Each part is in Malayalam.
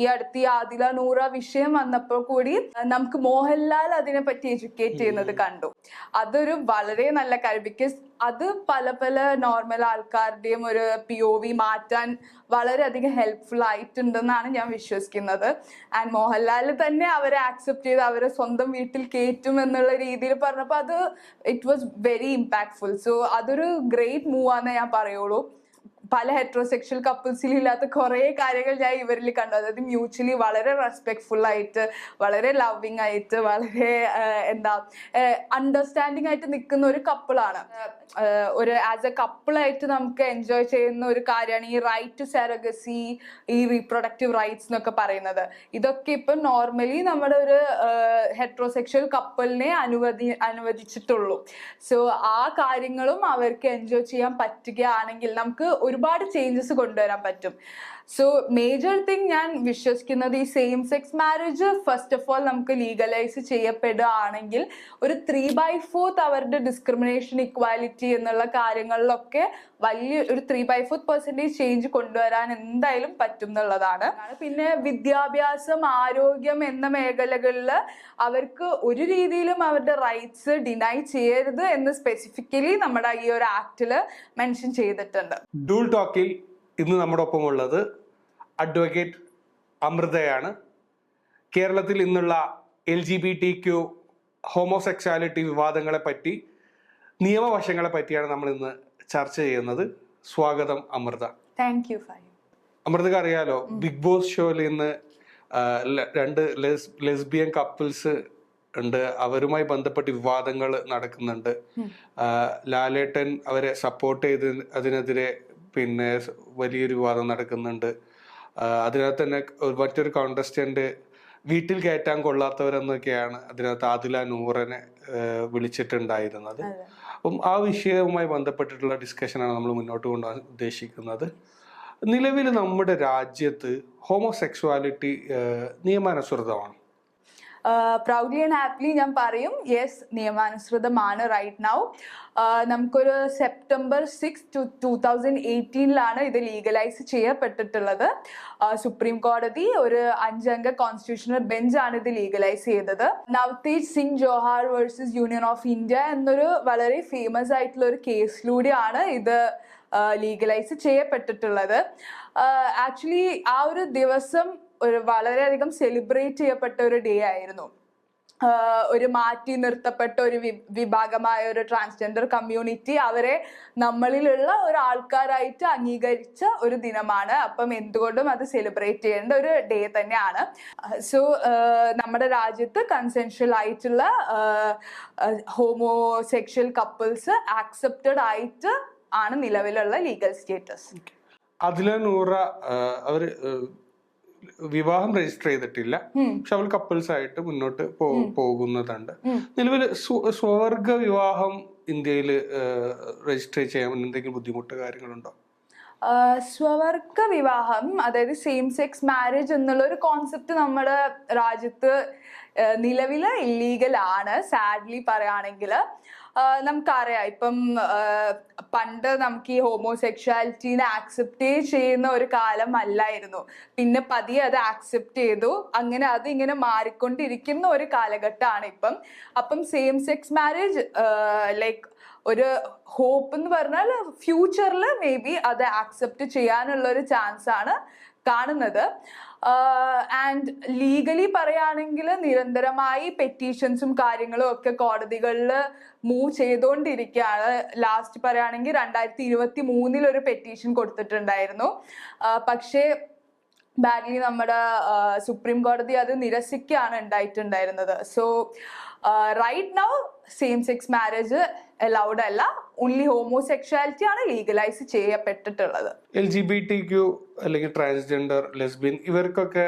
ഈ അടുത്ത് ഈ ആദില നൂറ വിഷയം വന്നപ്പോൾ കൂടി നമുക്ക് മോഹൻലാൽ അതിനെ പറ്റി എഡ്യൂക്കേറ്റ് ചെയ്യുന്നത് കണ്ടു. അതൊരു വളരെ നല്ല കാര്യം. ബിക്കോസ് അത് പല പല നോർമൽ ആൾക്കാരുടെയും ഒരു പി ഒ വി മാറ്റാൻ വളരെയധികം ഹെൽപ്ഫുൾ ആയിട്ടുണ്ടെന്നാണ് ഞാൻ വിശ്വസിക്കുന്നത്. ആൻഡ് മോഹൻലാൽ തന്നെ അവരെ ആക്സെപ്റ്റ് ചെയ്ത് അവരെ സ്വന്തം വീട്ടിൽ കയറ്റും എന്നുള്ള രീതിയിൽ പറഞ്ഞപ്പോൾ അത് it was very impactful so അതൊരു ഗ്രേറ്റ് മൂവ് ആണെന്ന് ഞാൻ പറയുള്ളൂ. പല ഹെട്രോസെക്ഷൽ കപ്പിൾസിൽ ഇല്ലാത്ത കുറേ കാര്യങ്ങൾ ഞാൻ ഇവരിൽ കണ്ടു. അതായത് മ്യൂച്വലി വളരെ റെസ്പെക്ട്ഫുൾ ആയിട്ട് വളരെ ലവിങ് ആയിട്ട് വളരെ എന്താ അണ്ടർസ്റ്റാൻഡിങ് ആയിട്ട് നിൽക്കുന്ന ഒരു കപ്പിളാണ് ഒരു ആസ് എ കപ്പിളായിട്ട് നമുക്ക് എൻജോയ് ചെയ്യുന്ന ഒരു കാര്യമാണ് ഈ റൈറ്റ് ടു സെറഗസി ഈ റീപ്രൊഡക്റ്റീവ് റൈറ്റ്സ് എന്നൊക്കെ പറയുന്നത്. ഇതൊക്കെ ഇപ്പം നോർമലി നമ്മുടെ ഒരു ഹെട്രോസെക്ഷൽ കപ്പിളിനെ അനുവദി അനുവദിച്ചിട്ടുള്ളൂ. സോ ആ കാര്യങ്ങളും അവർക്ക് എൻജോയ് ചെയ്യാൻ പറ്റുകയാണെങ്കിൽ നമുക്ക് ഒരുപാട് ചേഞ്ചസ് കൊണ്ടുവരാൻ പറ്റും. സോ മേജർ തിങ് ഞാൻ വിശ്വസിക്കുന്നത് ഈ same sex marriage first of all നമുക്ക് ലീഗലൈസ് ചെയ്യപ്പെടുകയാണെങ്കിൽ ഒരു ത്രീ ബൈ ഫോർത്ത് അവരുടെ ഡിസ്ക്രിമിനേഷൻ ഇക്വാലിറ്റി എന്നുള്ള കാര്യങ്ങളിലൊക്കെ വലിയ ഒരു three by fourth percentage change കൊണ്ടുവരാൻ എന്തായാലും പറ്റും എന്നുള്ളതാണ്. പിന്നെ വിദ്യാഭ്യാസം ആരോഗ്യം എന്ന മേഖലകളിൽ അവർക്ക് ഒരു രീതിയിലും അവരുടെ റൈറ്റ്സ് ഡിനൈ ചെയ്യരുത് എന്ന് സ്പെസിഫിക്കലി നമ്മുടെ ഈ ഒരു ആക്ടിൽ മെൻഷൻ ചെയ്തിട്ടുണ്ട്. ടോക്കിൽ ഇന്ന് നമ്മുടെ ഒപ്പം ഉള്ളത് അഡ്വക്കേറ്റ് അമൃതയാണ്. കേരളത്തിൽ ഇന്നുള്ള L G B T Q homosexuality വിവാദങ്ങളെ പറ്റി നിയമവശങ്ങളെ പറ്റിയാണ് നമ്മൾ ഇന്ന് ചർച്ച ചെയ്യുന്നത്. സ്വാഗതം അമൃത. താങ്ക് യു അമൃതക്ക് അറിയാലോ ബിഗ് ബോസ് ഷോയിൽ ഇന്ന് രണ്ട് ലെസ് ലെസ്ബിയൻ കപ്പിൾസ് ഉണ്ട്. അവരുമായി ബന്ധപ്പെട്ട് വിവാദങ്ങൾ നടക്കുന്നുണ്ട്. ലാലേട്ടൻ അവരെ സപ്പോർട്ട് ചെയ്ത് അതിനെതിരെ പിന്നെ വലിയൊരു വിവാദം നടക്കുന്നുണ്ട്. അതിനകത്ത് തന്നെ മറ്റൊരു കോണ്ടസ്റ്റന്റ് വീട്ടിൽ കയറ്റാൻ കൊള്ളാത്തവരെന്നൊക്കെയാണ് അതിനകത്ത് ആദില നൂറനെ വിളിച്ചിട്ടുണ്ടായിരുന്നത്. അപ്പം ആ വിഷയവുമായി ബന്ധപ്പെട്ടിട്ടുള്ള ഡിസ്കഷനാണ് നമ്മൾ മുന്നോട്ട് കൊണ്ടുപോകാൻ ഉദ്ദേശിക്കുന്നത്. നിലവിൽ നമ്മുടെ രാജ്യത്ത് ഹോമോസെക്സ്വാലിറ്റി നിയമാനുസൃതമാണ്. പ്രൗഡ്ലി ആൻഡ് ഹാപ്പിലി ഞാൻ പറയും. യെസ് നിയമാനുസൃതമാണ് റൈറ്റ് നൗ നമുക്കൊരു September six two two thousand എയ്റ്റീനിലാണ് ഇത് ലീഗലൈസ് ചെയ്യപ്പെട്ടിട്ടുള്ളത്. സുപ്രീം കോടതി ഒരു അഞ്ചംഗ കോൺസ്റ്റിറ്റ്യൂഷണൽ ബെഞ്ചാണ് ഇത് ലീഗലൈസ് ചെയ്തത്. Navtej Singh Johar versus union of India എന്നൊരു വളരെ ഫേമസ് ആയിട്ടുള്ള ഒരു കേസിലൂടെയാണ് ഇത് ലീഗലൈസ് ചെയ്യപ്പെട്ടിട്ടുള്ളത്. ആക്ച്വലി ആ ഒരു ദിവസം ഒരു വളരെയധികം സെലിബ്രേറ്റ് ചെയ്യപ്പെട്ട ഒരു ഡേ ആയിരുന്നു. ഒരു മാറ്റി നിർത്തപ്പെട്ട ഒരു വിഭാഗമായ ഒരു ട്രാൻസ്ജെൻഡർ കമ്മ്യൂണിറ്റി അവരെ നമ്മളിലുള്ള ഒരു ആൾക്കാരായിട്ട് അംഗീകരിച്ച ഒരു ദിനമാണ്. അപ്പം എന്തുകൊണ്ടും അത് സെലിബ്രേറ്റ് ചെയ്യേണ്ട ഒരു ഡേ തന്നെയാണ്. സോ നമ്മുടെ രാജ്യത്ത് കൺസെൻഷ്യൽ ആയിട്ടുള്ള ഹോമോ സെക്ഷൽ കപ്പിൾസ് ആക്സെപ്റ്റഡ് ആയിട്ട് ആണ് നിലവിലുള്ള ലീഗൽ സ്റ്റേറ്റസ് അതിലെ നൂറ അവർ വിവാഹം രജിസ്റ്റർ ചെയ്തിട്ടില്ല. പക്ഷെ അവൾ കപ്പിൾസ് ആയിട്ട് മുന്നോട്ട് പോകുന്നതുണ്ട്. നിലവിൽ സ്വ- സ്വവർഗ വിവാഹം ഇന്ത്യയിൽ രജിസ്റ്റർ ചെയ്യാൻ എന്തെങ്കിലും ബുദ്ധിമുട്ട് കാര്യങ്ങളുണ്ടോ? സ്വവർഗ വിവാഹം അതായത് സെയിം സെക്സ് മാരേജ് എന്നുള്ള ഒരു കോൺസെപ്റ്റ് നമ്മുടെ രാജ്യത്ത് നിലവിൽ ഇല്ലീഗൽ ആണ് സാഡ്ലി പറയുകയാണെങ്കിൽ നമുക്കറിയാം. ഇപ്പം പണ്ട് നമുക്ക് ഈ ഹോമോസെക്ഷാലിറ്റീനെ ആക്സെപ്റ്റ് ചെയ്യുന്ന ഒരു കാലം അല്ലായിരുന്നു പിന്നെ പതിയെ അത് ആക്സെപ്റ്റ് ചെയ്തു. അങ്ങനെ അത് ഇങ്ങനെ മാറിക്കൊണ്ടിരിക്കുന്ന ഒരു കാലഘട്ടമാണ് ഇപ്പം. അപ്പം സെയിം സെക്സ് മാരേജ് ലൈക്ക് ഒരു ഹോപ്പ് എന്ന് പറഞ്ഞാൽ ഫ്യൂച്ചറിൽ മേ ബി അത് ആക്സെപ്റ്റ് ചെയ്യാനുള്ള ഒരു ചാൻസ് ആണ് കാണുന്നത്. ആൻഡ് ലീഗലി പറയുകയാണെങ്കിൽ നിരന്തരമായി പെറ്റീഷൻസും കാര്യങ്ങളും ഒക്കെ കോടതികളിൽ മൂവ് ചെയ്തുകൊണ്ടിരിക്കുകയാണ് ലാസ്റ്റ് പറയുകയാണെങ്കിൽ രണ്ടായിരത്തി ഇരുപത്തി മൂന്നിൽ ഒരു പെറ്റീഷൻ കൊടുത്തിട്ടുണ്ടായിരുന്നു. പക്ഷേ ബാഡ്ലി നമ്മുടെ സുപ്രീം കോടതി അത് നിരസിക്കുകയാണ് ഉണ്ടായിട്ടുണ്ടായിരുന്നത്. So right now same sex marriage allowed അല്ല. ഓൺലി ഹോമോസെക്ഷാലിറ്റി ആണ് legalise ചെയ്യപ്പെട്ടിട്ടുള്ളത്. L G B T Q അല്ലെങ്കിൽ ട്രാൻസ്ജെൻഡർ ലെസ്ബിയൻ ഇവർക്കൊക്കെ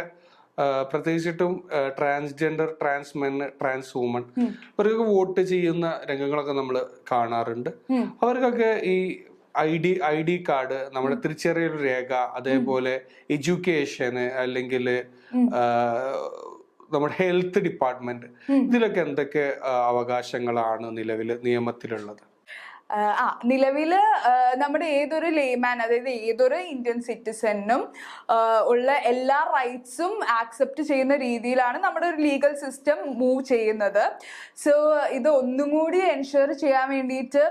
പ്രത്യേകിച്ചിട്ടും transgender trans men trans woman ഇവർക്കൊക്കെ വോട്ട് ചെയ്യുന്ന രംഗങ്ങളൊക്കെ നമ്മൾ കാണാറുണ്ട്. അവർക്കൊക്കെ ഈ I D I D card നമ്മുടെ തിരിച്ചറിയൽ രേഖ അതേപോലെ എഡ്യൂക്കേഷന് അല്ലെങ്കിൽ നമ്മുടെ ഹെൽത്ത് ഡിപ്പാർട്ട്മെന്റ് ഇതിലൊക്കെ എന്തൊക്കെ അവകാശങ്ങളാണ് നിലവിൽ നിയമത്തിലുള്ളത്? ആ നിലവിൽ ആഹ് നമ്മുടെ ഏതൊരു ലേമാൻ അതായത് ഏതൊരു ഇന്ത്യൻ സിറ്റിസനും ഉള്ള എല്ലാ റൈറ്റ്സും ആക്സെപ്റ്റ് ചെയ്യുന്ന രീതിയിലാണ് നമ്മുടെ ഒരു ലീഗൽ സിസ്റ്റം മൂവ് ചെയ്യുന്നത്. സോ ഇത് ഒന്നും കൂടി എൻഷുർ ചെയ്യാൻ വേണ്ടിയിട്ട്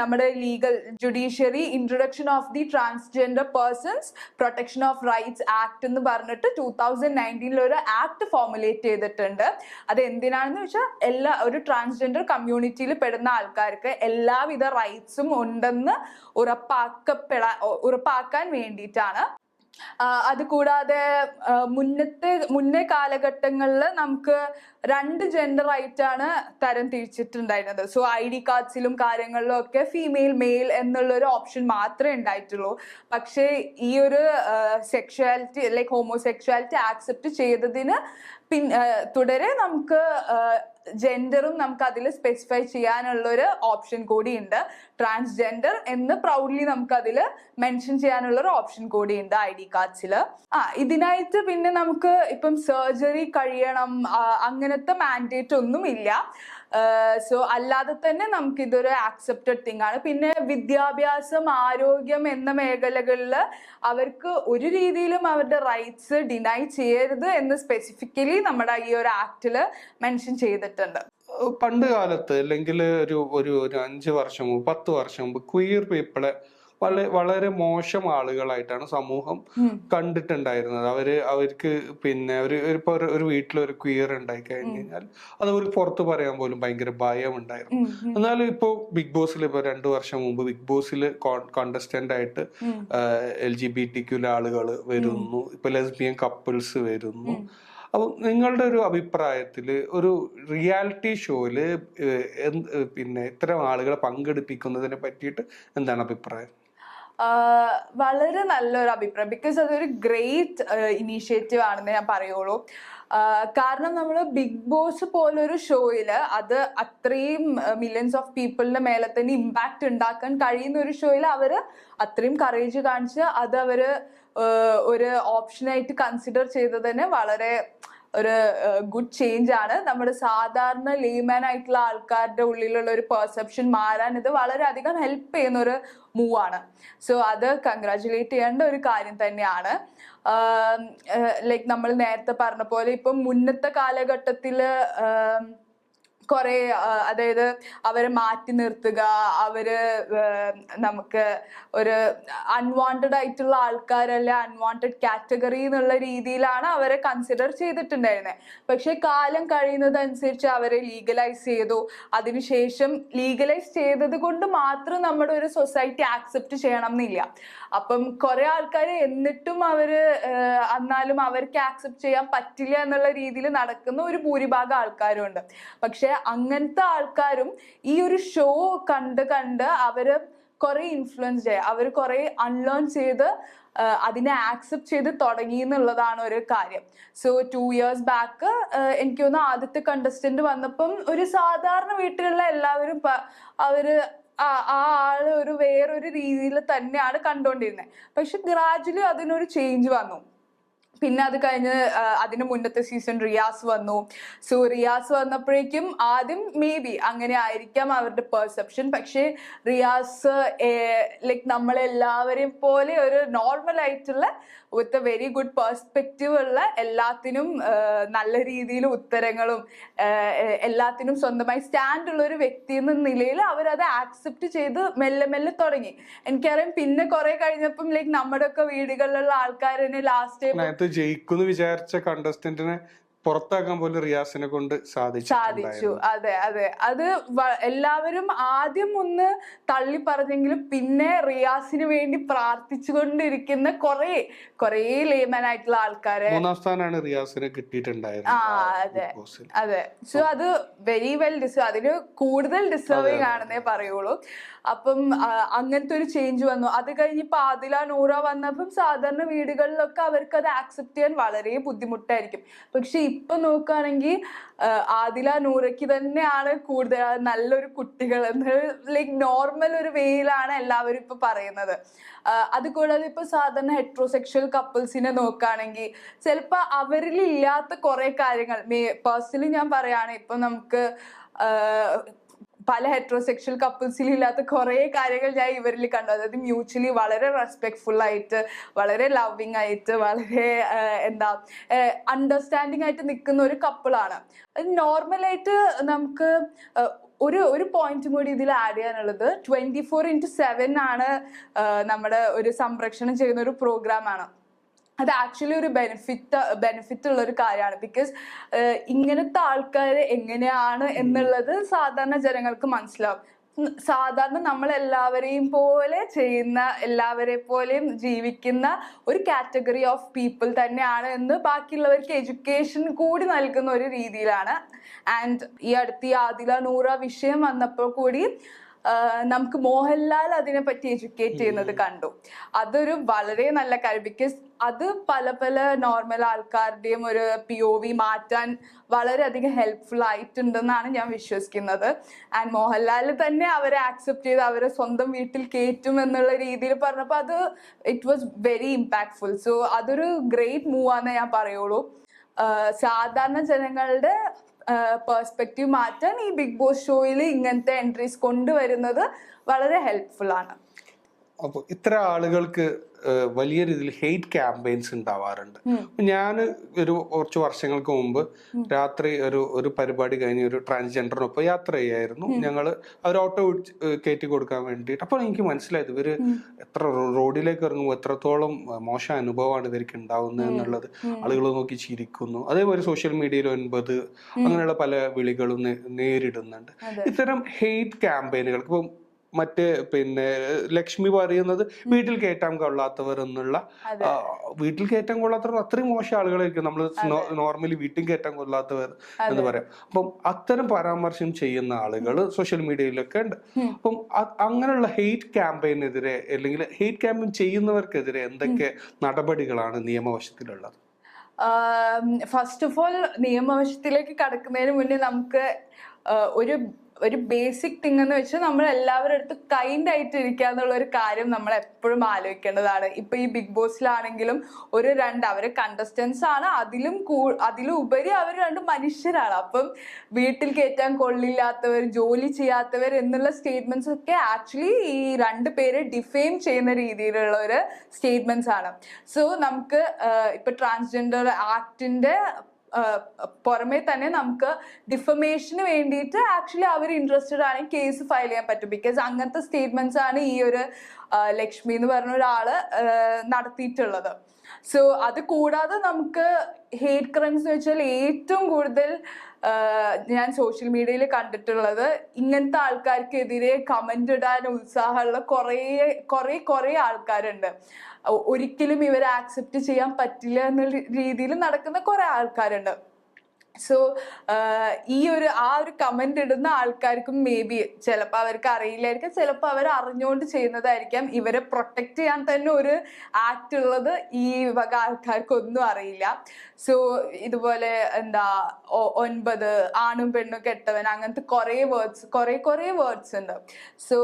നമ്മുടെ legal judiciary introduction of the transgender persons protection of rights act എന്ന് പറഞ്ഞിട്ട് ടൂ തൗസൻഡ് നയന്റീനിൽ ഒരു ആക്ട് ഫോമുലേറ്റ് ചെയ്തിട്ടുണ്ട്. അത് എന്തിനാണെന്ന് വെച്ചാൽ എല്ലാ ഒരു ട്രാൻസ്ജെൻഡർ കമ്മ്യൂണിറ്റിയിൽ പെടുന്ന ആൾക്കാർക്ക് എല്ലാവിധ റൈറ്റ്സും ഉണ്ടെന്ന് ഉറപ്പാക്കപ്പെടാ ഉറപ്പാക്കാൻ വേണ്ടിയിട്ടാണ്. ആഹ് അത് കൂടാതെ ആഹ് മുന്നത്തെ മുന്നേ കാലഘട്ടങ്ങളിൽ നമുക്ക് രണ്ട് ജെൻഡർ ആയിട്ടാണ് തരം തിരിച്ചിട്ടുണ്ടായിരുന്നത്. സോ ഐ ഡി കാർഡ്സിലും കാര്യങ്ങളിലും ഒക്കെ ഫീമെയിൽ മെയിൽ എന്നുള്ളൊരു ഓപ്ഷൻ മാത്രമേ ഉണ്ടായിട്ടുള്ളൂ. പക്ഷേ ഈ ഒരു സെക്ഷുവാലിറ്റി ലൈക്ക് ഹോമോസെക്ഷുവാലിറ്റി ആക്സെപ്റ്റ് ചെയ്തതിന് ആഹ് തുടരെ നമുക്ക് ജെൻഡറും നമുക്ക് അതിൽ സ്പെസിഫൈ ചെയ്യാനുള്ള ഒരു ഓപ്ഷൻ കൂടി ഉണ്ട് ട്രാൻസ്ജെൻഡർ എന്ന് പ്രൗഡ്ലി നമുക്ക് അതിൽ മെൻഷൻ ചെയ്യാനുള്ള ഒരു ഓപ്ഷൻ കൂടി ഉണ്ട് ഐ ഡി കാർഡ്സിൽ. ആ ഇതിനായിട്ട് പിന്നെ നമുക്ക് ഇപ്പം സർജറി കഴിയണം അങ്ങനത്തെ മാൻഡേറ്റ് ഒന്നും ഇല്ല സോ അല്ലാതെ തന്നെ നമുക്ക് ഇതൊരു ആക്സെപ്റ്റഡ് തിങ് ആണ്. പിന്നെ വിദ്യാഭ്യാസം ആരോഗ്യം എന്ന മേഖലകളിൽ അവർക്ക് ഒരു രീതിയിലും അവരുടെ റൈറ്റ്സ് ഡിനൈ ചെയ്യരുത് എന്ന് സ്പെസിഫിക്കലി നമ്മുടെ ഈ ഒരു ആക്ടിൽ മെൻഷൻ ചെയ്തിട്ടുണ്ട്. പണ്ട് കാലത്ത് അല്ലെങ്കിൽ ഒരു ഒരു അഞ്ച് വർഷം മുമ്പ് പത്ത് വർഷം മുമ്പ് ക്വീർ പീപ്പിളെ വളരെ വളരെ മോശം ആളുകളായിട്ടാണ് സമൂഹം. കണ്ടിട്ടുണ്ടായിരുന്നത്. അവർ അവർക്ക് പിന്നെ ഒരു ഇപ്പൊ ഒരു- വീട്ടിൽ ഒരു ക്വിയർ ഉണ്ടായി കഴിഞ്ഞു കഴിഞ്ഞാൽ അത് ഒരു പുറത്ത് പറയാൻ പോലും ഭയങ്കര ഭയം ഉണ്ടായിരുന്നു എന്നാലും ഇപ്പോ ബിഗ് ബോസിൽ ഇപ്പൊ രണ്ടു വർഷം മുമ്പ് ബിഗ് ബോസിൽ കോണ്ടസ്റ്റന്റ് ആയിട്ട്. എൽ ജി ബി ടി ക്യൂലെ ആളുകൾ വരുന്നു ഇപ്പൊ ലെസ്ബിയൻ കപ്പിൾസ് വരുന്നു. അപ്പൊ നിങ്ങളുടെ ഒരു അഭിപ്രായത്തിൽ ഒരു റിയാലിറ്റി ഷോയിൽ പിന്നെ ഇത്തരം ആളുകളെ പങ്കെടുപ്പിക്കുന്നതിനെ പറ്റിയിട്ട് എന്താണ് അഭിപ്രായം? വളരെ നല്ലൊരു അഭിപ്രായം. ബിക്കോസ് അതൊരു ഗ്രേറ്റ് ഇനീഷ്യേറ്റീവ് ആണെന്ന് ഞാൻ പറയുള്ളൂ. കാരണം നമ്മൾ ബിഗ് ബോസ് പോലൊരു ഷോയിൽ അത് അത്രയും മില്യൺസ് ഓഫ് പീപ്പിളിന്റെ മേലെ തന്നെ ഇമ്പാക്റ്റ് ഉണ്ടാക്കാൻ കഴിയുന്ന ഒരു ഷോയിൽ അവർ അത്രയും കറേജ് കാണിച്ച് അത് അവർ ഒരു ഓപ്ഷനായിട്ട് കൺസിഡർ ചെയ്തത് തന്നെ വളരെ ഒരു ഗുഡ് ചേഞ്ച് ആണ്. നമ്മുടെ സാധാരണ ലീമാൻ ആയിട്ടുള്ള ആൾക്കാരുടെ ഉള്ളിലുള്ള ഒരു പെർസെപ്ഷൻ മാറാൻ ഇത് വളരെയധികം ഹെൽപ്പ് ചെയ്യുന്ന ഒരു മൂവ് ആണ്. സോ അത് കൺഗ്രാചുലേറ്റ് ചെയ്യേണ്ട ഒരു കാര്യം തന്നെയാണ്. ലൈക്ക് നമ്മൾ നേരത്തെ പറഞ്ഞ പോലെ ഇപ്പം മുന്നത്തെ കാലഘട്ടത്തിൽ കുറെ അതായത് അവരെ മാറ്റി നിർത്തുക അവർ നമുക്ക് ഒരു അൺവാണ്ടഡ് ആയിട്ടുള്ള ആൾക്കാരല്ല അൺവാണ്ടഡ് കാറ്റഗറി എന്നുള്ള രീതിയിലാണ് അവരെ കൺസിഡർ ചെയ്തിട്ടുണ്ടായിരുന്നത് പക്ഷെ കാലം കഴിയുന്നതനുസരിച്ച് അവരെ ലീഗലൈസ് ചെയ്തു. അതിനുശേഷം ലീഗലൈസ് ചെയ്തത് കൊണ്ട് മാത്രം നമ്മുടെ ഒരു സൊസൈറ്റി ആക്സെപ്റ്റ് ചെയ്യണം എന്നില്ല അപ്പം കുറെ ആൾക്കാർ എന്നിട്ടും അവർ എന്നാലും അവർക്ക് ആക്സെപ്റ്റ് ചെയ്യാൻ പറ്റില്ല എന്നുള്ള രീതിയിൽ നടക്കുന്ന ഒരു ഭൂരിഭാഗം ആൾക്കാരും ഉണ്ട് പക്ഷെ അങ്ങനത്തെ ആൾക്കാരും ഈ ഒരു ഷോ കണ്ട് കണ്ട് അവർ കുറെ ഇൻഫ്ലുവൻസ് ചെയ്യുക അവർ കുറെ അൺലേൺ ചെയ്ത് അതിനെ ആക്സെപ്റ്റ് ചെയ്ത് തുടങ്ങി എന്നുള്ളതാണ് ഒരു കാര്യം. സോ ടു ഇയേഴ്സ് ബാക്ക് എനിക്ക് തോന്നുന്നു ആദ്യത്തെ കണ്ടസ്റ്റന്റ് വന്നപ്പം ഒരു സാധാരണ വീട്ടിലുള്ള എല്ലാവരും അവർ ആ ആൾ ഒരു വേറൊരു രീതിയിൽ തന്നെയാണ് കണ്ടുകൊണ്ടിരുന്നത് പക്ഷെ ഗ്രാജുവലി അതിനൊരു ചേഞ്ച് വന്നു. പിന്നെ അത് കഴിഞ്ഞ് അതിന് മുന്നത്തെ സീസൺ റിയാസ് വന്നു. സോ റിയാസ് വന്നപ്പോഴേക്കും ആദ്യം മേ ബി അങ്ങനെ ആയിരിക്കാം അവരുടെ പെർസെപ്ഷൻ പക്ഷേ റിയാസ് ലൈക്ക് നമ്മളെല്ലാവരെയും പോലെ ഒരു നോർമൽ ആയിട്ടുള്ള with a very good perspective ഉള്ള എല്ലാത്തിനും നല്ല രീതിയിൽ ഉത്തരങ്ങളും എല്ലാത്തിനും സ്വന്തമായി സ്റ്റാൻഡ് ഉള്ള ഒരു വ്യക്തി എന്ന നിലയിൽ അവരത് ആക്സെപ്റ്റ് ചെയ്ത് മെല്ലെ മെല്ലെ തുടങ്ങി. എനിക്കറിയാം പിന്നെ കുറെ കഴിഞ്ഞപ്പം ലൈക്ക് നമ്മുടെ ഒക്കെ വീടുകളിലുള്ള ആൾക്കാർ തന്നെ ലാസ്റ്റ് ജയിക്കുന്ന് വിചാരിച്ച കണ്ടസ്റ്റന്റിനെ പുറത്താക്കാൻ പോലും റിയാസിനെ കൊണ്ട് സാധിച്ചു സാധിച്ചു. അതെ അതെ. അത് എല്ലാവരും ആദ്യം ഒന്ന് തള്ളി പറഞ്ഞെങ്കിലും പിന്നെ റിയാസിന് വേണ്ടി പ്രാർത്ഥിച്ചുകൊണ്ടിരിക്കുന്ന കുറെ കുറെ ലേമൻ ആയിട്ടുള്ള ആൾക്കാരെ മൂന്നാം സ്ഥാനമാണ് റിയാസിന് കിട്ടിയിട്ടുണ്ടായിരുന്നത്. ആ അതെ. അതെ. സോ അത് വെരി വെൽ ഡിസേർവ് അതിന് കൂടുതൽ ഡിസേർവിങ് ആണെന്നേ പറയുള്ളൂ. അപ്പം അങ്ങനത്തെ ഒരു ചേഞ്ച് വന്നു. അത് കഴിഞ്ഞിപ്പോ ആദില നൂറ വന്നപ്പം സാധാരണ വീടുകളിലൊക്കെ അവർക്ക് അത് ആക്സെപ്റ്റ് ചെയ്യാൻ വളരെ ബുദ്ധിമുട്ടായിരിക്കും. പക്ഷെ ഇപ്പൊ നോക്കുകയാണെങ്കിൽ ആദില നൂറയ്ക്ക് തന്നെയാണ് കൂടുതൽ നല്ലൊരു കുട്ടികൾ എന്ന് ലൈക്ക് നോർമൽ ഒരു വേയിലാണ് എല്ലാവരും ഇപ്പൊ പറയുന്നത്. ആ, അത് കൂടാതെ ഇപ്പൊ സാധാരണ ഹെട്രോസെക്ഷൽ കപ്പിൾസിനെ നോക്കുകയാണെങ്കിൽ ചിലപ്പോൾ അവരിൽ ഇല്ലാത്ത കുറെ കാര്യങ്ങൾ മേ പേഴ്സണലി ഞാൻ പറയാണ് ഇപ്പൊ നമുക്ക് പല ഹെട്രോസെക്ഷൽ കപ്പിൾസിൽ ഇല്ലാത്ത കുറേ കാര്യങ്ങൾ ഞാൻ ഇവരിൽ കണ്ടു. അതായത് മ്യൂച്വലി വളരെ റെസ്പെക്ട്ഫുൾ ആയിട്ട് വളരെ ലവിങ് ആയിട്ട് വളരെ എന്താ അണ്ടർസ്റ്റാൻഡിങ് ആയിട്ട് നിൽക്കുന്ന ഒരു കപ്പിളാണ് നോർമലായിട്ട് നമുക്ക് ഒരു ഒരു പോയിന്റും കൂടി ഇതിൽ ആഡ് ചെയ്യാനുള്ളത് ട്വന്റി ഫോർ ഇന്റു സെവൻ ആണ് നമ്മുടെ ഒരു സംരക്ഷണം ചെയ്യുന്ന ഒരു പ്രോഗ്രാമാണ് അത് ആക്ച്വലി ഒരു ബെനിഫിറ്റ് ബെനിഫിറ്റ് ഉള്ള ഒരു കാര്യമാണ്. ബിക്കോസ് ഇങ്ങനത്തെ ആൾക്കാർ എങ്ങനെയാണ് എന്നുള്ളത് സാധാരണ ജനങ്ങൾക്ക് മനസ്സിലാവും. സാധാരണ നമ്മൾ എല്ലാവരെയും പോലെ ചെയ്യുന്ന എല്ലാവരെ പോലെയും ജീവിക്കുന്ന ഒരു കാറ്റഗറി ഓഫ് പീപ്പിൾ തന്നെയാണ് എന്ന് ബാക്കിയുള്ളവർക്ക് എഡ്യൂക്കേഷൻ കൂടി നൽകുന്ന ഒരു രീതിയിലാണ്. ആൻഡ് ഈ അടുത്ത് ഈ ആദില നൂറ വിഷയം വന്നപ്പോൾ കൂടി നമുക്ക് മോഹൻലാൽ അതിനെ പറ്റി എഡ്യൂക്കേറ്റ് ചെയ്യുന്നത് കണ്ടു. അതൊരു വളരെ നല്ല കാര്യം. ബിക്കോസ് അത് പല പല നോർമൽ ആൾക്കാരുടെയും ഒരു പി ഒ വി മാറ്റാൻ വളരെയധികം ഹെൽപ്ഫുൾ ആയിട്ടുണ്ടെന്നാണ് ഞാൻ വിശ്വസിക്കുന്നത്. ആൻഡ് മോഹൻലാൽ തന്നെ അവരെ ആക്സെപ്റ്റ് ചെയ്ത് അവരെ സ്വന്തം വീട്ടിൽ കയറ്റും എന്നുള്ള രീതിയിൽ പറഞ്ഞപ്പോൾ അത് it was very impactful so അതൊരു ഗ്രേറ്റ് മൂവാന്നേ ആണെന്ന് ഞാൻ പറയുള്ളൂ. സാധാരണ ജനങ്ങളുടെ പേഴ്സ്പെക്റ്റീവ് മാറ്റാൻ ഈ ബിഗ് ബോസ് ഷോയിൽ ഇങ്ങനത്തെ എൻട്രീസ് കൊണ്ടുവരുന്നത് വളരെ ഹെൽപ്ഫുൾ ആണ്. അപ്പോൾ ഇത്ര ആളുകൾക്ക് വലിയ രീതിയിൽ ഹെയ്റ്റ് ക്യാമ്പയിൻസ് ഉണ്ടാവാറുണ്ട്. ഞാൻ ഒരു കുറച്ച് വർഷങ്ങൾക്ക് മുമ്പ് രാത്രി ഒരു ഒരു പരിപാടി കഴിഞ്ഞ് ഒരു ട്രാൻസ്ജെൻഡറിനൊപ്പം യാത്ര ചെയ്യായിരുന്നു. ഞങ്ങൾ അവർ ഓട്ടോ കയറ്റി കൊടുക്കാൻ വേണ്ടിയിട്ട്. അപ്പോൾ എനിക്ക് മനസ്സിലായത് ഇവർ എത്ര റോഡിലേക്ക് ഇറങ്ങുമ്പോൾ എത്രത്തോളം മോശം അനുഭവമാണ് ഇവർക്ക് ഉണ്ടാവുന്നത് എന്നുള്ളത്. ആളുകൾ നോക്കി ചിരിക്കുന്നു. അതേപോലെ സോഷ്യൽ മീഡിയയിൽ ഒൻപത് അങ്ങനെയുള്ള പല വിളികളും നേരിടുന്നുണ്ട്. ഇത്തരം ഹെയ്റ്റ് ക്യാമ്പയിനുകൾ ഇപ്പം മറ്റേ പിന്നെ ലക്ഷ്മി പറയുന്നത് വീട്ടിൽ കയറ്റാൻ കൊള്ളാത്തവർ എന്നുള്ള വീട്ടിൽ കയറ്റാൻ കൊള്ളാത്തവർ അത്രയും മോശം ആളുകളായിരിക്കും. നമ്മൾ നോർമലി വീട്ടിൽ കയറ്റാൻ കൊള്ളാത്തവർ എന്ന് പറയാം. അപ്പം അത്തരം പരാമർശം ചെയ്യുന്ന ആളുകൾ സോഷ്യൽ മീഡിയയിലൊക്കെ ഉണ്ട്. അപ്പം അങ്ങനെയുള്ള ഹെയ്റ്റ് ക്യാമ്പയിനെതിരെ അല്ലെങ്കിൽ ഹെയ്റ്റ് ക്യാമ്പയിൻ ചെയ്യുന്നവർക്കെതിരെ എന്തൊക്കെ നടപടികളാണ് നിയമവശത്തിലുള്ളത്? ഫസ്റ്റ് ഓഫ് ഓൾ നിയമവശത്തിലേക്ക് കടക്കുന്നതിന് മുന്നേ നമുക്ക് ഒരു ഒരു ബേസിക് തിങ് എന്ന് വെച്ചാൽ നമ്മൾ എല്ലാവരുടെ അടുത്ത് കൈൻഡ് ആയിട്ട് ഇരിക്കുക എന്നുള്ള ഒരു കാര്യം നമ്മൾ എപ്പോഴും ആലോചിക്കേണ്ടതാണ്. ഇപ്പൊ ഈ ബിഗ് ബോസിലാണെങ്കിലും ഒരു രണ്ട് അവർ കണ്ടസ്റ്റൻസ് ആണ്. അതിലും കൂ അതിലും ഉപരി അവർ രണ്ട് മനുഷ്യരാണ്. അപ്പം വീട്ടിൽ കയറ്റാൻ കൊള്ളില്ലാത്തവർ ജോലി ചെയ്യാത്തവർ എന്നുള്ള സ്റ്റേറ്റ്മെന്റ്സ് ഒക്കെ ആക്ച്വലി ഈ രണ്ട് പേരെ ഡിഫെയിം ചെയ്യുന്ന രീതിയിലുള്ള ഒരു സ്റ്റേറ്റ്മെന്റ്സ് ആണ്. സോ നമുക്ക് ഇപ്പൊ ട്രാൻസ്ജെൻഡർ ആക്ടിന്റെ പുറമേ തന്നെ നമുക്ക് ഡിഫമേഷന് വേണ്ടിയിട്ട് ആക്ച്വലി അവർ ഇൻട്രസ്റ്റഡ് ആണെങ്കിൽ കേസ് ഫയൽ ചെയ്യാൻ പറ്റും. ബിക്കോസ് അങ്ങനത്തെ സ്റ്റേറ്റ്മെന്റ്സ് ആണ് ഈ ഒരു ലക്ഷ്മി എന്ന് പറഞ്ഞ ഒരാൾ നടത്തിയിട്ടുള്ളത്. സോ അത് കൂടാതെ നമുക്ക് ഹേറ്റ് ക്രൈംസ് എന്ന് വെച്ചാൽ ഏറ്റവും കൂടുതൽ ഞാൻ സോഷ്യൽ മീഡിയയിൽ കണ്ടിട്ടുള്ളത് ഇങ്ങനത്തെ ആൾക്കാർക്കെതിരെ കമന്റ് ഇടാൻ ഉത്സാഹമുള്ള കുറേ കുറേ കുറേ ആൾക്കാരുണ്ട്. ഒരിക്കലും ഇവരെ ആക്സെപ്റ്റ് ചെയ്യാൻ പറ്റില്ല എന്ന രീതിയിൽ നടക്കുന്ന കുറെ ആൾക്കാരുണ്ട്. സോ ഈ ഒരു ആ ഒരു കമന്റ് ഇടുന്ന ആൾക്കാർക്കും മേ ബി ചിലപ്പോൾ അവർക്ക് അറിയില്ലായിരിക്കും ചിലപ്പോൾ അവർ അറിഞ്ഞുകൊണ്ട് ചെയ്യുന്നതായിരിക്കാം. ഇവരെ പ്രൊട്ടക്റ്റ് ചെയ്യാൻ തന്നെ ഒരു ആക്ട് ഉള്ളത് ഈ വക ആൾക്കാർക്കൊന്നും അറിയില്ല. സോ ഇതുപോലെ എന്താ ഒൻപത് ആണും പെണ്ണും കെട്ടവൻ അങ്ങനത്തെ കുറേ വേർഡ്സ് കുറേ കുറേ വേർഡ്സ് ഉണ്ട്. സോ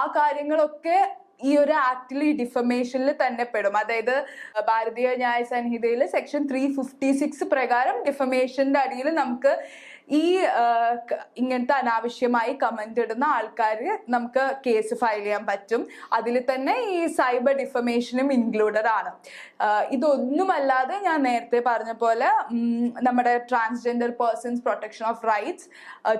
ആ കാര്യങ്ങളൊക്കെ ഈ ഒരു ആക്ടിൽ ഈ ഡിഫമേഷനിൽ തന്നെ പെടും. അതായത് ഭാരതീയ ന്യായ സംഹിതയിൽ സെക്ഷൻ ത്രീ ഫിഫ്റ്റി സിക്സ് പ്രകാരം ഡിഫമേഷന്റെ അടിയിൽ നമുക്ക് ഈ ഇങ്ങനത്തെ അനാവശ്യമായി കമന്റ് ഇടുന്ന ആൾക്കാർ നമുക്ക് കേസ് ഫയൽ ചെയ്യാൻ പറ്റും. അതിൽ തന്നെ ഈ സൈബർ ഡിഫമേഷനും ഇൻക്ലൂഡഡ് ആണ്. ഇതൊന്നുമല്ലാതെ ഞാൻ നേരത്തെ പറഞ്ഞ പോലെ നമ്മുടെ transgender persons protection of rights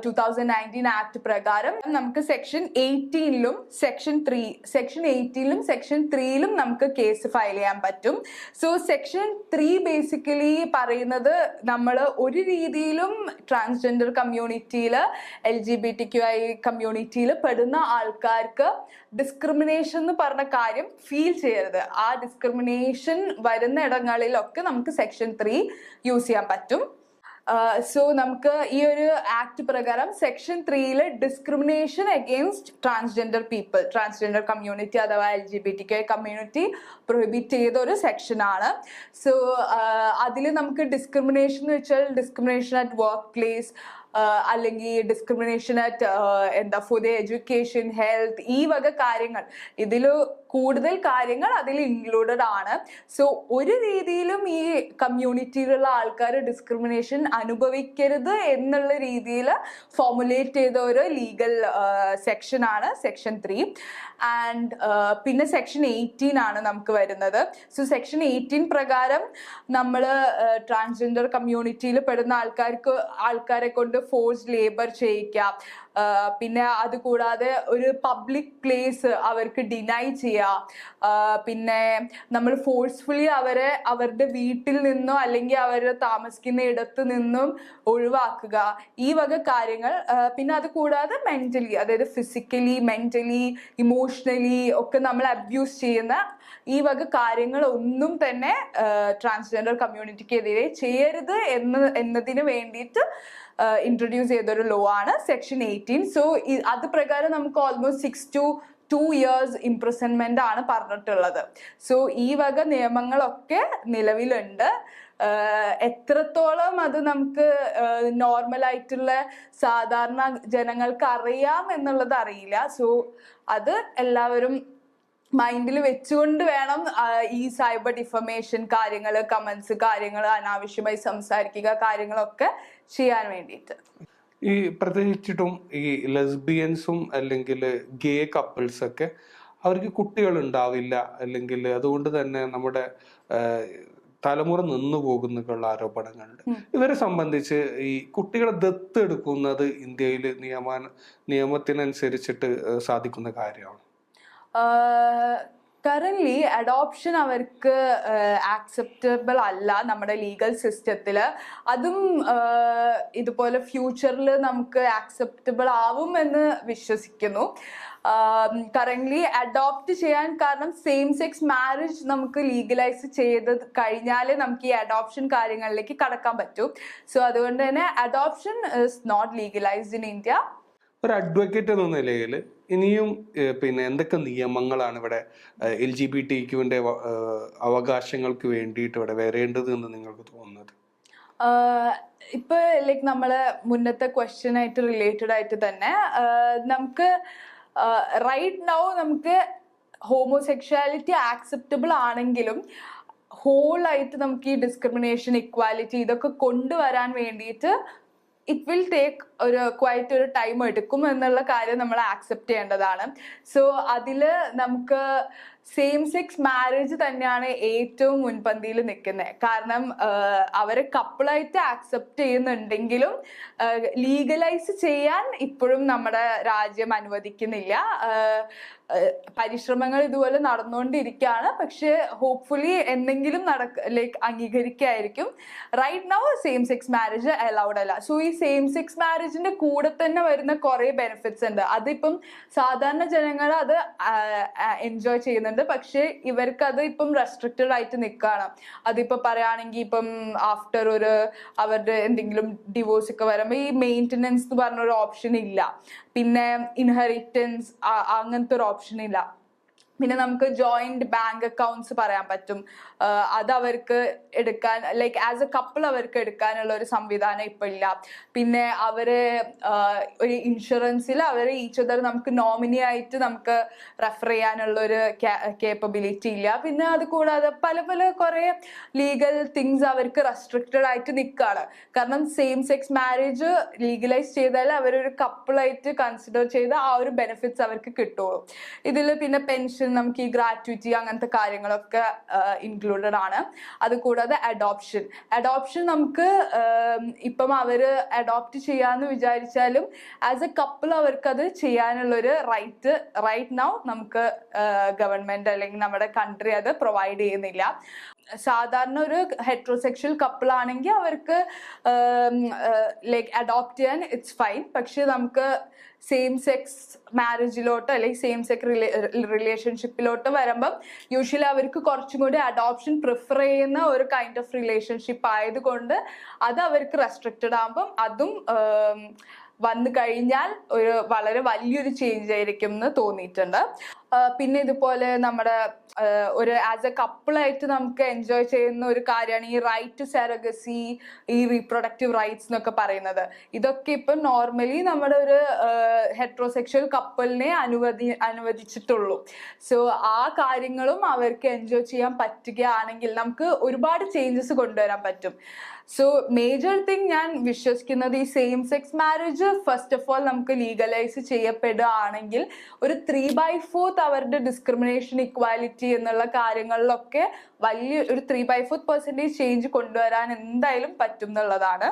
two thousand nineteen act പ്രകാരം നമുക്ക് സെക്ഷൻ എയ്റ്റീനിലും സെക്ഷൻ ത്രീ സെക്ഷൻ എയ്റ്റീനിലും സെക്ഷൻ ത്രീയിലും നമുക്ക് കേസ് ഫയൽ ചെയ്യാൻ പറ്റും. സോ സെക്ഷൻ ത്രീ ബേസിക്കലി പറയുന്നത് നമ്മൾ ഒരു രീതിയിലും ട്രാൻസ്ജെൻഡർ കമ്മ്യൂണിറ്റിയിൽ L G B T Q I കമ്മ്യൂണിറ്റിയിൽ പെടുന്ന ആൾക്കാർക്ക് ഡിസ്ക്രിമിനേഷൻ എന്ന് പറഞ്ഞ കാര്യം ഫീൽ ചെയ്യരുത്. ആ ഡിസ്ക്രിമിനേഷൻ വരുന്ന ഇടങ്ങളിലൊക്കെ നമുക്ക് സെക്ഷൻ ത്രീ യൂസ് ചെയ്യാൻ പറ്റും. സോ നമുക്ക് ഈ ഒരു ആക്ട് പ്രകാരം സെക്ഷൻ ത്രീയിൽ discrimination against transgender people transgender community അഥവാ L G B T Q community prohibit ചെയ്ത ഒരു സെക്ഷനാണ് സോ അതിൽ നമുക്ക് ഡിസ്ക്രിമിനേഷൻ എന്ന് വെച്ചാൽ ഡിസ്ക്രിമിനേഷൻ അറ്റ് വർക്ക് പ്ലേസ് അല്ലെങ്കിൽ ഡിസ്ക്രിമിനേഷൻ അറ്റ് എന്താ ദ എഡ്യൂക്കേഷൻ ഹെൽത്ത് ഈ വക കാര്യങ്ങൾ ഇതിൽ കൂടുതൽ കാര്യങ്ങൾ അതിൽ ഇൻക്ലൂഡഡ് ആണ്. സോ ഒരു രീതിയിലും ഈ കമ്മ്യൂണിറ്റിയിലുള്ള ആൾക്കാർ ഡിസ്ക്രിമിനേഷൻ അനുഭവിക്കരുത് എന്നുള്ള രീതിയിൽ ഫോമുലേറ്റ് ചെയ്ത ഒരു ലീഗൽ സെക്ഷൻ ആണ് സെക്ഷൻ ത്രീ ആൻഡ് പിന്നെ സെക്ഷൻ എയ്റ്റീൻ ആണ് നമുക്ക് വരുന്നത്. സോ സെക്ഷൻ എയ്റ്റീൻ പ്രകാരം നമ്മൾ ട്രാൻസ്ജെൻഡർ കമ്മ്യൂണിറ്റിയിൽ പെടുന്ന ആൾക്കാർക്ക് ആൾക്കാരെ കൊണ്ട് ഫോഴ്സ് ലേബർ ചെയ്യിക്കാം. പിന്നെ അത് കൂടാതെ ഒരു പബ്ലിക് പ്ലേസ് അവർക്ക് ഡിനൈ ചെയ്യുക പിന്നെ നമ്മൾ ഫോഴ്സ്ഫുള്ളി അവരെ അവരുടെ വീട്ടിൽ നിന്നോ അല്ലെങ്കിൽ അവർ താമസിക്കുന്ന ഇടത്ത് നിന്നും ഒഴിവാക്കുക. ഈ വക കാര്യങ്ങൾ പിന്നെ അത് കൂടാതെ മെന്റലി അതായത് ഫിസിക്കലി മെന്റലി ഇമോഷണലി ഒക്കെ നമ്മൾ അബ്യൂസ് ചെയ്യുന്ന ഈ വക കാര്യങ്ങൾ ഒന്നും തന്നെ ട്രാൻസ്ജെൻഡർ കമ്മ്യൂണിറ്റിക്കെതിരെ ചെയ്യരുത് എന്ന് എന്നതിന് വേണ്ടിയിട്ട് ഇൻട്രൊഡ്യൂസ് ചെയ്തൊരു ലോ ആണ് സെക്ഷൻ എയ്റ്റീൻ സോ അത് പ്രകാരം നമുക്ക് almost six to two years imprisonment ആണ് പറഞ്ഞിട്ടുള്ളത്. സോ ഈ വക നിയമങ്ങളൊക്കെ നിലവിലുണ്ട്. എത്രത്തോളം അത് നമുക്ക് നോർമൽ ആയിട്ടുള്ള സാധാരണ ജനങ്ങൾക്ക് അറിയാം എന്നുള്ളത് അറിയില്ല. സോ അത് എല്ലാവരും മൈൻഡിൽ വെച്ചുകൊണ്ട് വേണം ഈ സൈബർ ഡിഫർമേഷൻ കാര്യങ്ങൾ കമൻസ് കാര്യങ്ങൾ അനാവശ്യമായി സംസാരിക്കുക കാര്യങ്ങളൊക്കെ ചെയ്യാൻ വേണ്ടിയിട്ട്. ഈ പ്രത്യേകിച്ചിട്ടും ഈ ലെസ്ബിയൻസും അല്ലെങ്കിൽ ഗേ കപ്പിൾസ് ഒക്കെ അവർക്ക് കുട്ടികൾ ഉണ്ടാവില്ല അല്ലെങ്കിൽ അതുകൊണ്ട് തന്നെ നമ്മുടെ തലമുറ നിന്നു പോകുന്നൊക്കെയുള്ള ആരോപണങ്ങളുണ്ട്. ഇവരെ സംബന്ധിച്ച് ഈ കുട്ടികളെ ദത്തെടുക്കുന്നത് ഇന്ത്യയിൽ നിയമാന നിയമത്തിനനുസരിച്ചിട്ട് സാധിക്കുന്ന കാര്യമാണ്? കറന്റ് അഡോപ്ഷൻ അവർക്ക് ആക്സെപ്റ്റബിൾ അല്ല നമ്മുടെ ലീഗൽ സിസ്റ്റത്തിൽ അതും ഇതുപോലെ ഫ്യൂച്ചറിൽ നമുക്ക് ആക്സെപ്റ്റബിൾ ആവും എന്ന് വിശ്വസിക്കുന്നു കറന്റ് അഡോപ്റ്റ് ചെയ്യാൻ കാരണം സെയിം സെക്സ് മാരേജ് നമുക്ക് ലീഗലൈസ് ചെയ്ത് കഴിഞ്ഞാലേ നമുക്ക് ഈ അഡോപ്ഷൻ കാര്യങ്ങളിലേക്ക് കടക്കാൻ പറ്റൂ. സോ അതുകൊണ്ട് തന്നെ adoption is not legalised in India ഒരു അഡ്വക്കേറ്റ് എന്ന നിലയിൽ ഇനിയും പിന്നെ എന്തൊക്കെ നിയമങ്ങളാണ് ഇവിടെ എൽ ജി ബി ടി ക്യുവിന്റെ അവകാശങ്ങൾക്ക് വേണ്ടിയിട്ട് ഇവിടെ വരേണ്ടത് എന്ന് നിങ്ങൾക്ക് തോന്നുന്നത്? ഇപ്പൊ ലൈക്ക് നമ്മൾ മുന്നത്തെ ക്വസ്റ്റ്യൻ ആയിട്ട് റിലേറ്റഡ് ആയിട്ട് തന്നെ നമുക്ക് റൈറ്റ് നൗ നമുക്ക് ഹോമോസെക്ഷാലിറ്റി ആക്സെപ്റ്റബിൾ ആണെങ്കിലും ഹോൾ ആയിട്ട് നമുക്ക് ഈ ഡിസ്ക്രിമിനേഷൻ ഇക്വാലിറ്റി ഇതൊക്കെ കൊണ്ടുവരാൻ വേണ്ടിയിട്ട് ഇറ്റ് വിൽ ടേക്ക് ഒരു ക്വൈറ്റ് ഒരു ടൈം എടുക്കും എന്നുള്ള കാര്യം നമ്മൾ ആക്സെപ്റ്റ് ചെയ്യേണ്ടതാണ്. സോ അതിൽ നമുക്ക് സെയിം സെക്സ് മാരേജ് തന്നെയാണ് ഏറ്റവും മുൻപന്തിയിൽ നിൽക്കുന്നത് കാരണം അവരെ കപ്പിളായിട്ട് ആക്സെപ്റ്റ് ചെയ്യുന്നുണ്ടെങ്കിലും ലീഗലൈസ് ചെയ്യാൻ ഇപ്പോഴും നമ്മുടെ രാജ്യം അനുവദിക്കുന്നില്ല. പരിശ്രമങ്ങൾ ഇതുപോലെ നടന്നുകൊണ്ടിരിക്കുകയാണ്. പക്ഷെ ഹോപ്പ്ഫുള്ളി എന്തെങ്കിലും നടക്ക like അംഗീകരിക്കായിരിക്കും right now same sex marriage allowed അല്ല. സോ ഈ സെയിം സെക്സ് മാരേജിന്റെ കൂടെ തന്നെ വരുന്ന കുറെ ബെനിഫിറ്റ്സ് ഉണ്ട്. അതിപ്പം സാധാരണ ജനങ്ങൾ അത് എൻജോയ് ചെയ്യുന്നുണ്ട്. പക്ഷേ ഇവർക്ക് അത് ഇപ്പം റെസ്ട്രിക്റ്റഡ് ആയിട്ട് നിൽക്കുകയാണ് അതിപ്പോ പറയുകയാണെങ്കിൽ ഇപ്പം ആഫ്റ്റർ ഒരു അവരുടെ എന്തെങ്കിലും ഡിവോഴ്സ് ഒക്കെ വരുമ്പോൾ ഈ മെയിന്റനൻസ് എന്ന് പറഞ്ഞ ഒരു ഓപ്ഷൻ ഇല്ല. പിന്നെ ഇൻഹെറിറ്റൻസ് അങ്ങനത്തെ ഒരു ഓപ്ഷൻ ഇല്ല. പിന്നെ നമുക്ക് ജോയിന്റ് ബാങ്ക് അക്കൗണ്ട്സ് പറയാൻ പറ്റും. അത് അവർക്ക് എടുക്കാൻ ലൈക്ക് ആസ് എ കപ്പിൾ അവർക്ക് എടുക്കാനുള്ള ഒരു സംവിധാനം ഇപ്പൊ ഇല്ല. പിന്നെ അവർ ഒരു ഇൻഷുറൻസിൽ അവരെ ഈച്ച് അതർ നമുക്ക് നോമിനി ആയിട്ട് നമുക്ക് റെഫർ ചെയ്യാനുള്ള ഒരു കേപ്പബിലിറ്റി ഇല്ല. പിന്നെ അത് കൂടാതെ പല പല കുറെ ലീഗൽ തിങ്സ് അവർക്ക് റെസ്ട്രിക്റ്റഡ് ആയിട്ട് നിൽക്കുകയാണ് കാരണം സെയിം സെക്സ് മാരേജ് ലീഗലൈസ് ചെയ്താൽ അവരൊരു കപ്പിളായിട്ട് കൺസിഡർ ചെയ്ത ആ ഒരു ബെനിഫിറ്റ്സ് അവർക്ക് കിട്ടുള്ളൂ. ഇതിൽ പിന്നെ പെൻഷൻ നമുക്ക് ഈ ഗ്രാറ്റുവിറ്റി അങ്ങനത്തെ കാര്യങ്ങളൊക്കെ ഇൻക്ലൂഡഡ് ആണ്. അത് കൂടാതെ അഡോപ്ഷൻ അഡോപ്ഷൻ നമുക്ക് ഇപ്പം അവർ അഡോപ്റ്റ് ചെയ്യാമെന്ന് വിചാരിച്ചാലും ആസ് എ കപ്പിൾ അവർക്കത് ചെയ്യാനുള്ളൊരു റൈറ്റ് റൈറ്റ് നൗ നമുക്ക് ഗവൺമെന്റ് അല്ലെങ്കിൽ നമ്മുടെ കൺട്രി അത് പ്രൊവൈഡ് ചെയ്യുന്നില്ല. സാധാരണ ഒരു ഹെട്രോസെക്ഷൽ കപ്പിൾ ആണെങ്കിൽ അവർക്ക് ലൈക്ക് അഡോപ്റ്റ് ചെയ്യാൻ ഇറ്റ്സ് ഫൈൻ പക്ഷെ നമുക്ക് സെയിം സെക്സ് മാരേജിലോട്ടോ അല്ലെങ്കിൽ സെയിം സെക്സ് റിലേഷൻഷിപ്പിലോട്ടോ വരുമ്പം യൂഷ്വലി അവർക്ക് കുറച്ചും കൂടി അഡോപ്ഷൻ പ്രിഫർ ചെയ്യുന്ന ഒരു കൈൻഡ് ഓഫ് റിലേഷൻഷിപ്പ് ആയതുകൊണ്ട് അത് അവർക്ക് റെസ്ട്രിക്റ്റഡ് ആകുമ്പം അതും വന്നു കഴിഞ്ഞാൽ ഒരു വളരെ വലിയൊരു ചേഞ്ച് ആയിരിക്കും എന്ന് തോന്നിയിട്ടുണ്ട്. പിന്നെ ഇതുപോലെ നമ്മുടെ ഒരു ആസ് എ കപ്പിളായിട്ട് നമുക്ക് എൻജോയ് ചെയ്യുന്ന ഒരു കാര്യമാണ് ഈ റൈറ്റ് ടു സെറഗസി ഈ റീപ്രൊഡക്റ്റീവ് റൈറ്റ്സ് എന്നൊക്കെ പറയുന്നത്. ഇതൊക്കെ ഇപ്പം നോർമലി നമ്മുടെ ഒരു ഹെട്രോസെക്ഷൽ കപ്പിളിനെ അനുവദി അനുവദിച്ചിട്ടുള്ളൂ. സോ ആ കാര്യങ്ങളും അവർക്ക് എൻജോയ് ചെയ്യാൻ പറ്റുകയാണെങ്കിൽ നമുക്ക് ഒരുപാട് ചേഞ്ചസ് കൊണ്ടുവരാൻ പറ്റും. സോ മേജർ തിങ് ഞാൻ വിശ്വസിക്കുന്നത് ഈ same sex marriage first of all നമുക്ക് ലീഗലൈസ് ചെയ്യപ്പെടുകയാണെങ്കിൽ ഒരു ത്രീ ബൈ ഫോർത്ത് അവരുടെ ഡിസ്ക്രിമിനേഷൻ ഇക്വാലിറ്റി എന്നുള്ള കാര്യങ്ങളിലൊക്കെ വലിയ ഒരു three by four percentage change കൊണ്ടുവരാൻ എന്തായാലും പറ്റും എന്നുള്ളതാണ്.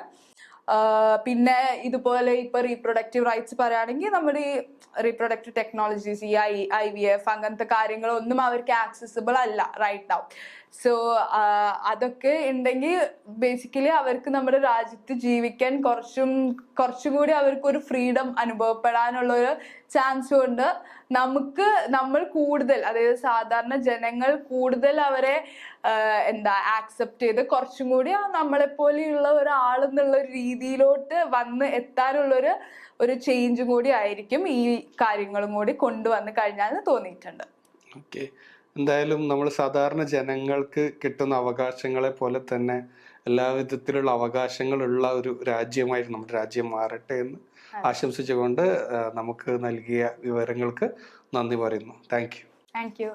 പിന്നെ ഇതുപോലെ ഇപ്പൊ റീപ്രൊഡക്റ്റീവ് റൈറ്റ്സ് പറയുകയാണെങ്കിൽ നമ്മുടെ ഈ റീപ്രൊഡക്റ്റീവ് ടെക്നോളജീസ് ഈ ഐ ഐ വി എഫ് അങ്ങനത്തെ കാര്യങ്ങളൊന്നും അവർക്ക് ആക്സസിബിൾ അല്ല റൈറ്റ് നൗ സോ അതൊക്കെ ഉണ്ടെങ്കിൽ ബേസിക്കലി അവർക്ക് നമ്മുടെ രാജ്യത്ത് ജീവിക്കാൻ കുറച്ചും കുറച്ചും കൂടി അവർക്ക് ഒരു ഫ്രീഡം അനുഭവപ്പെടാനുള്ള ഒരു ചാൻസ് കൊണ്ട് നമുക്ക് നമ്മൾ കൂടുതൽ അതായത് സാധാരണ ജനങ്ങൾ കൂടുതൽ അവരെ എന്താ ആക്സെപ്റ്റ് ചെയ്ത് കുറച്ചും കൂടി ആ നമ്മളെ പോലെയുള്ള ഒരാളെന്നുള്ള ഒരു രീതിയിലോട്ട് വന്ന് എത്താനുള്ളൊരു ഒരു ചേഞ്ചും കൂടി ആയിരിക്കും ഈ കാര്യങ്ങളും കൂടി കൊണ്ടുവന്ന് കഴിഞ്ഞാൽ തോന്നിയിട്ടുണ്ട്. എന്തായാലും നമ്മൾ സാധാരണ ജനങ്ങൾക്ക് കിട്ടുന്ന അവകാശങ്ങളെ പോലെ തന്നെ എല്ലാ വിധത്തിലുള്ള അവകാശങ്ങളുള്ള ഒരു രാജ്യമായിട്ട് നമ്മുടെ രാജ്യം മാറട്ടെ എന്ന് ആശംസിച്ചുകൊണ്ട് നമുക്ക് നൽകിയ വിവരങ്ങൾക്ക് നന്ദി പറയുന്നു. Thank you. Thank you.